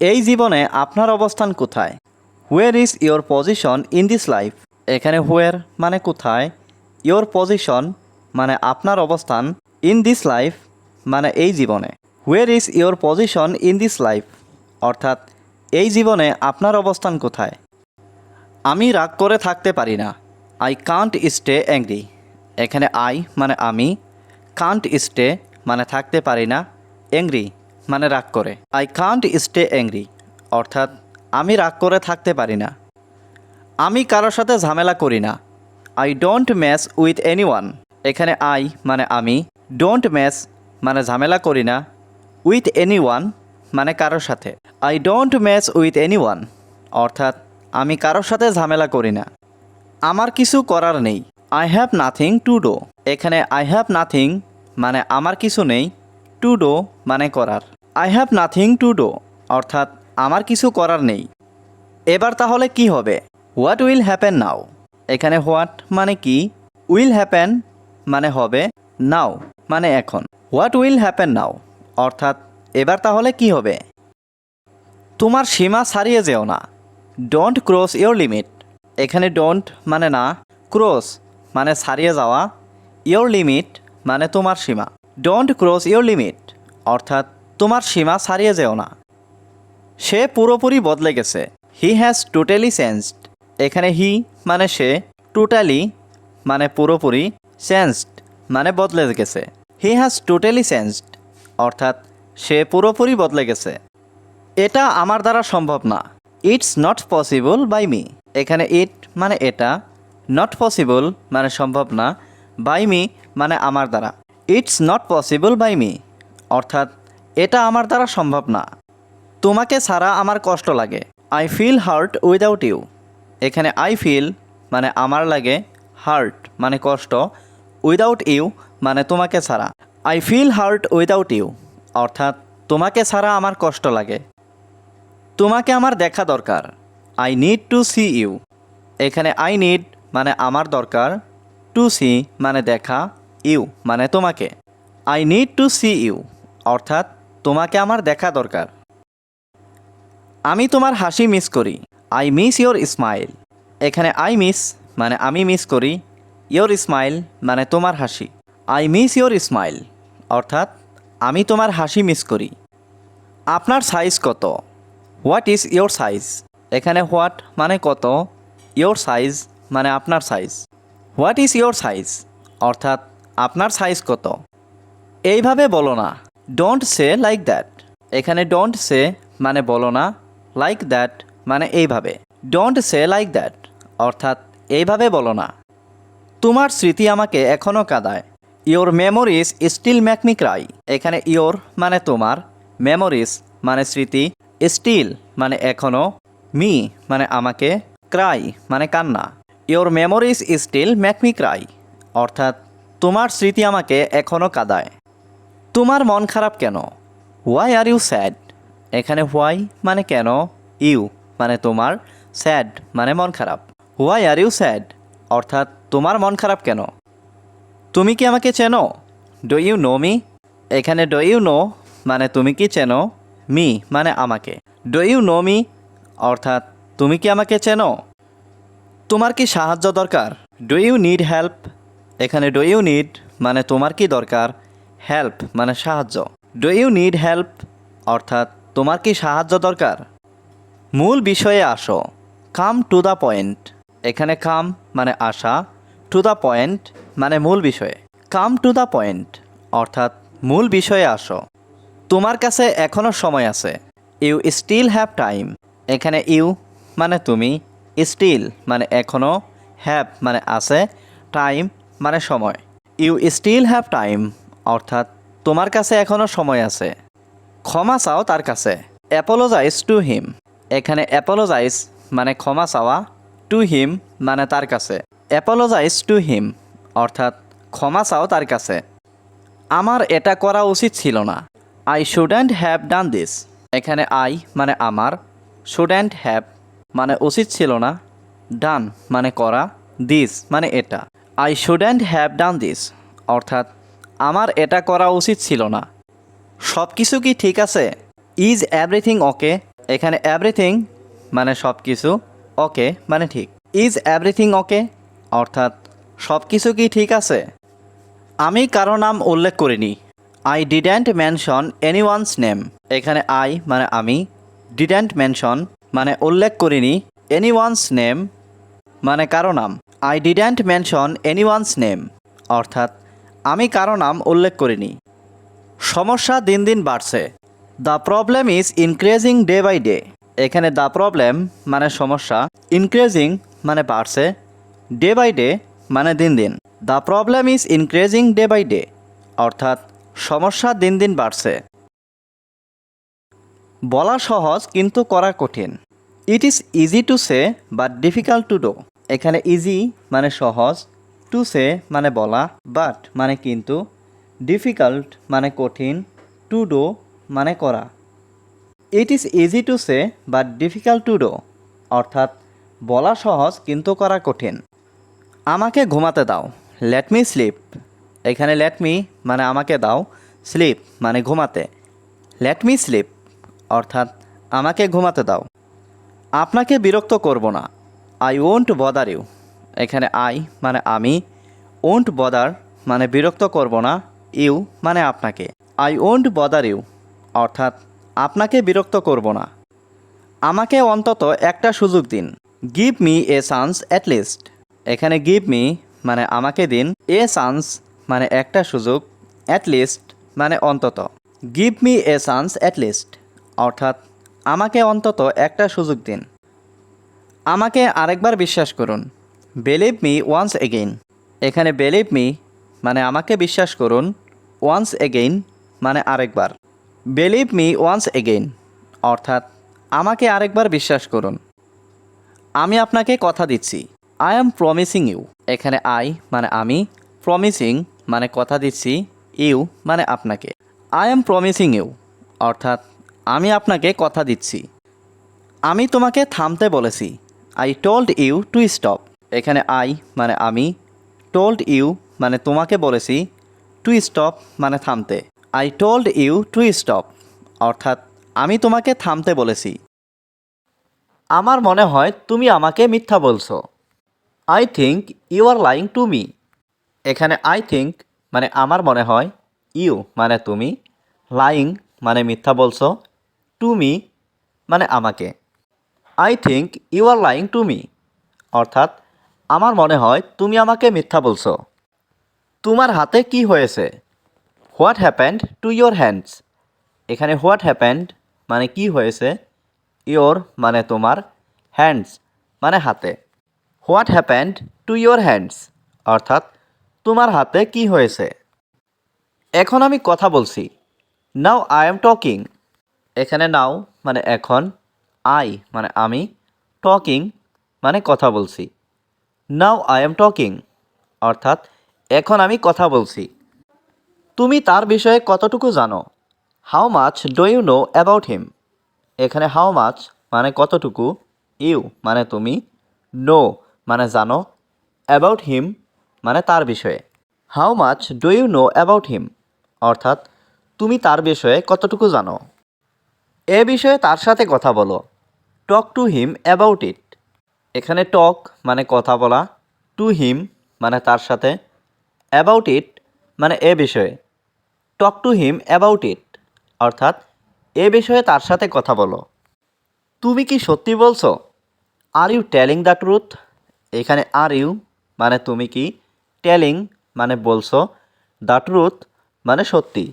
এই জীবনে আপনার অবস্থান কোথায়? Where is your position in this life এখানে হোয়ার মানে কোথায়? ইয়োর পজিশন মানে আপনার অবস্থান ইন দিস লাইফ মানে এই জীবনে। Where is your position in this life অর্থাৎ এই জীবনে আপনার অবস্থান কোথায়? আমি রাগ করে থাকতে পারি না। আই কান্ট স্টে অ্যাংরি এখানে আই মানে আমি। কান্ট স্টে মানে থাকতে পারি না। অ্যাংরি মানে রাগ করে। আই কান্ট স্টে অ্যাংরি অর্থাৎ আমি রাগ করে থাকতে পারি না। আমি কারোর সাথে ঝামেলা করি না। I don't match with anyone এখানে আই মানে আমি। ডোন্ট ম্যাচ মানে ঝামেলা করি না। উইথ এনি ওয়ান মানে কারোর সাথে। I don't match with anyone অর্থাৎ আমি কারোর সাথে ঝামেলা করি না। আমার কিছু করার নেই। I have nothing to do এখানে আই হ্যাভ নাথিং মানে আমার কিছু নেই। টু ডো মানে করার। I have nothing to do অর্থাৎ আমার কিছু করার নেই। এবার তাহলে কি হবে? হোয়াট উইল হ্যাপেন নাও এখানে হোয়াট মানে কি? উইল হ্যাপেন মানে হবে নাও মানে এখন। হোয়াট উইল হ্যাপেন নাও অর্থাৎ এবার তাহলে কি হবে? তোমার সীমা ছাড়িয়ে যেও না। ডোন্ট ক্রস ইয়োর লিমিট এখানে ডোন্ট মানে না ক্রস মানে ছাড়িয়ে যাওয়া। ইয়োর লিমিট মানে তোমার সীমা। ডোন্ট ক্রস ইয়োর লিমিট অর্থাৎ তোমার সীমা ছাড়িয়ে যেও না। সে পুরোপুরি বদলে গেছে। হি হ্যাজ টোটালি চেঞ্জড এখানে হি মানে সে টোটালি মানে পুরোপুরি চেঞ্জড মানে বদলে গেছে। হি হ্যাজ টোটালি চেঞ্জড অর্থাৎ সে পুরোপুরি বদলে গেছে। এটা আমার দ্বারা সম্ভব না। It's not possible by me এখানে ইট মানে এটা নট পসিবল মানে সম্ভব না। বাই মি মানে আমার দ্বারা। It's not possible by me অর্থাৎ এটা আমার দ্বারা সম্ভব না। তোমাকে ছাড়া আমার কষ্ট লাগে। I feel hurt without you এখানে আই ফিল মানে আমার লাগে হার্ট মানে কষ্ট উইদাউট ইউ মানে তোমাকে ছাড়া। I feel hurt without you অর্থাৎ তোমাকে ছাড়া আমার কষ্ট লাগে। তোমাকে আমার দেখা দরকার। I need to see you এখানে আই নিড মানে আমার দরকার। টু সি মানে দেখা ইউ মানে তোমাকে। I need to see you অর্থাৎ তোমাকে আমার দেখা দরকার। আমি তোমার হাসি মিস করি। আই মিস ইয়োর স্মাইল এখানে আই মিস মানে আমি মিস করি। ইয়োর স্মাইল মানে তোমার হাসি। আই মিস ইয়োর স্মাইল অর্থাৎ আমি তোমার হাসি মিস করি। আপনার সাইজ কত? হোয়াট ইজ ইয়োর সাইজ এখানে হোয়াট মানে কত? ইয়োর সাইজ মানে আপনার size what is your size অর্থাৎ আপনার সাইজ কত? এইভাবে বলো না। ডোন্ট সে লাইক দ্যাট এখানে ডোন্ট সে মানে বলো না লাইক দ্যাট মানে এইভাবে। ডোন্ট সে লাইক দ্যাট অর্থাৎ এইভাবে বলো না। তোমার স্মৃতি আমাকে এখনও কাঁদায়। Your memories still make me cry এখানে ইয়োর মানে তোমার মেমোরিজ মানে স্মৃতি স্টিল মানে এখনও মি মানে আমাকে ক্রাই মানে কান্না। Your memories still make me cry অর্থাৎ তোমার স্মৃতি আমাকে এখনও কাঁদায়। তোমার মন খারাপ কেন? হোয়াই আর ইউ স্যাড এখানে হোয়াই মানে কেন? ইউ মানে তোমার। স্যাড মানে মন খারাপ। হোয়াই আর ইউ স্যাড অর্থাৎ তোমার মন খারাপ কেন? তুমি কি আমাকে চেনো? ডো ইউ নো মি এখানে ডো ইউ নো মানে তুমি কি চেনো? মি মানে আমাকে। ডো ইউ নো মি অর্থাৎ তুমি কি আমাকে চেনো? তোমার কি সাহায্য দরকার? ডু ইউ নিড হেল্প এখানে ডু ইউ নিড মানে তোমার কি দরকার? হেল্প মানে সাহায্য। ডু ইউ নিড হেল্প অর্থাৎ, তোমার কি সাহায্য দরকার? মূল বিষয়ে আসো। কাম টু দ্য পয়েন্ট এখানে কাম মানে আসা। টু দ্য পয়েন্ট মানে মূল বিষয়ে। কাম টু দ্য পয়েন্ট অর্থাৎ, মূল বিষয়ে আসো। তোমার কাছে এখনও সময় আছে। ইউ স্টিল হ্যাভ টাইম এখানে ইউ মানে তুমি। স্টিল মানে এখনও হ্যাভ মানে আছে। টাইম মানে সময়। ইউ স্টিল হ্যাভ টাইম অর্থাৎ তোমার কাছে এখনও সময় আছে। ক্ষমা চাও তার কাছে। অ্যাপোলোজাইজ টু হিম এখানে অ্যাপোলোজাইজ মানে ক্ষমা চাওয়া টু হিম মানে তার কাছে। অ্যাপোলোজাইজ টু হিম অর্থাৎ ক্ষমা চাও তার কাছে। আমার এটা করা উচিত ছিল না। I shouldn't have done this এখানে আই মানে আমার শুডেন্ট হ্যাভ মানে উচিত ছিল না। ডান মানে করা দিস মানে এটা। I shouldn't have done this অর্থাৎ আমার এটা করা উচিত ছিল না। সব কিছু কি ঠিক আছে? ইজ এভরিথিং ওকে এখানে এভরিথিং মানে সব কিছু ওকে মানে ঠিক। ইজ এভরিথিং ওকে অর্থাৎ সব কিছু কি ঠিক আছে? আমি কারও নাম উল্লেখ করিনি। I didn't mention anyone's name এখানে আই মানে আমি। ডিডেন্ট মেনশন মানে উল্লেখ করিনি। এনি ওয়ান্স নেম মানে কারও নাম। I didn't mention anyone's name অর্থাৎ আমি কারও নাম উল্লেখ করিনি। সমস্যা দিন দিন বাড়ছে। The problem is increasing day by day এখানে দ্য প্রবলেম মানে সমস্যা ইনক্রিজিং মানে বাড়ছে। ডে বাই ডে মানে দিন দিন। The problem is increasing day by day অর্থাৎ সমস্যা দিন দিন বাড়ছে। বলা সহজ কিন্তু করা কঠিন। It is easy to say but difficult to do এখানে ইজি মানে সহজ। টু সে মানে বলা বাট মানে কিন্তু ডিফিকাল্ট মানে কঠিন টু ডো মানে করা। It is easy to say but difficult to do অর্থাৎ বলা সহজ কিন্তু করা কঠিন। আমাকে ঘুমাতে দাও লেট মি স্লিপ এখানে লেট মি মানে আমাকে দাও স্লিপ মানে ঘুমাতে। লেট মি স্লিপ অর্থাৎ আমাকে ঘুমাতে দাও। আপনাকে বিরক্ত করব না। আই ওন্ট বদার ইউ এখানে আই মানে আমি। ওন্ট বদার মানে বিরক্ত করব না, ইউ মানে আপনাকে। আই ওন্ট বদার ইউ, অর্থাৎ আপনাকে বিরক্ত করব না। আমাকে অন্তত একটা সুযোগ দিন। Give me a chance at least. এখানে গিভ মি মানে আমাকে দিন, এ চান্স মানে একটা সুযোগ অ্যাট লিস্ট মানে অন্তত। Give me a chance at least, অর্থাৎ আমাকে অন্তত একটা সুযোগ দিন। আমাকে আরেকবার বিশ্বাস করুন। বেলিভ মি ওয়ান্স এগেইন এখানে বেলিভ মি মানে আমাকে বিশ্বাস করুন ওয়ান্স এগেইন মানে আরেকবার। বেলিভ মি ওয়ান্স এগেইন অর্থাৎ আমাকে আরেকবার বিশ্বাস করুন। আমি আপনাকে কথা দিচ্ছি। আই এম প্রমিসিং ইউ এখানে আই মানে আমি প্রমিসিং মানে কথা দিচ্ছি ইউ মানে আপনাকে। আই এম প্রমিসিং ইউ অর্থাৎ আমি আপনাকে কথা দিচ্ছি। আমি তোমাকে থামতে বলেছি। I told you to stop এখানে আই মানে আমি টোল্ড ইউ মানে তোমাকে বলেছি টু স্টপ মানে থামতে। I told you to stop অর্থাৎ আমি তোমাকে থামতে বলেছি। আমার মনে হয় তুমি আমাকে মিথ্যা বলছো। I think you are lying to me এখানে আই থিঙ্ক মানে আমার মনে হয় ইউ মানে তুমি লাইং মানে মিথ্যা বলছো টু মি মানে আমাকে। I think you are lying to me অর্থাৎ আমার মনে হয় তুমি আমাকে মিথ্যা বলছো। তোমার হাতে কি হয়েছে? What happened to your hands এখানে হোয়াট হ্যাপেন্ড মানে কি হয়েছে? ইয়োর মানে তোমার হ্যান্ডস মানে হাতে। What happened to your hands অর্থাৎ তোমার হাতে কি হয়েছে? এখন আমি কথা বলছি। নাও আই এম টকিং এখানে নাও মানে এখন আই মানে আমি টকিং মানে কথা বলছি। নাও আই এম টকিং অর্থাৎ, এখন আমি কথা বলছি। তুমি তার বিষয়ে কতটুকু জানো? How much do you know about him এখানে হাউ মাচ মানে কতটুকু? ইউ মানে তুমি। নো মানে জানো। অ্যাবাউট হিম মানে তার বিষয়ে। How much do you know about him অর্থাৎ, তুমি তার বিষয়ে কতটুকু জানো? এ বিষয়ে তার সাথে কথা বলো। Talk to him about it এখানে টক মানে কথা বলা টু হিম মানে তার সাথে অ্যাবাউট ইট মানে এ বিষয়ে। Talk to him about it অর্থাৎ এ বিষয়ে তার সাথে কথা বলো। তুমি কি সত্যি বলছো? Are you telling the truth এখানে আর ইউ মানে তুমি কি? টেলিং মানে বলছো দ্য ট্রুথ মানে সত্যি।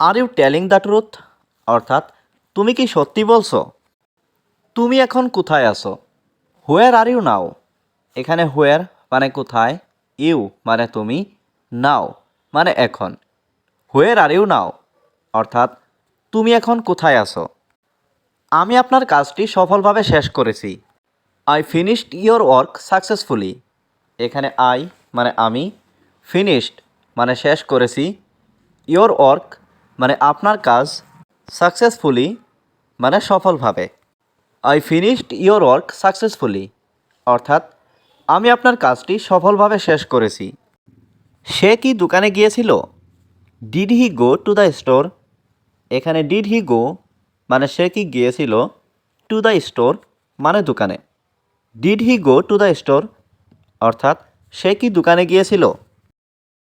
Are you telling the truth অর্থাৎ তুমি কি সত্যি বলছো? তুমি এখন কোথায় আছো? হোয়ার আর ইউ নাও এখানে হোয়ার মানে কোথায়? ইউ মানে তুমি? নাও মানে এখন। হোয়ার আর ইউ নাও অর্থাৎ, তুমি এখন কোথায় আছো? আমি আপনার কাজটি সফলভাবে শেষ করেছি। I finished your work successfully এখানে আই মানে আমি। ফিনিশড মানে শেষ করেছি। ইয়োর ওয়ার্ক মানে আপনার কাজ সাকসেসফুলি মানে সফলভাবে। I finished your work successfully অর্থাৎ, আমি আপনার কাজটি সফলভাবে শেষ করেছি। সে কি দোকানে গিয়েছিল? Did he go to the store এখানে ডিড হি গো মানে সে কি গিয়েছিল? টু দ্য স্টোর মানে দোকানে। Did he go to the store অর্থাৎ, সে কি দোকানে গিয়েছিল?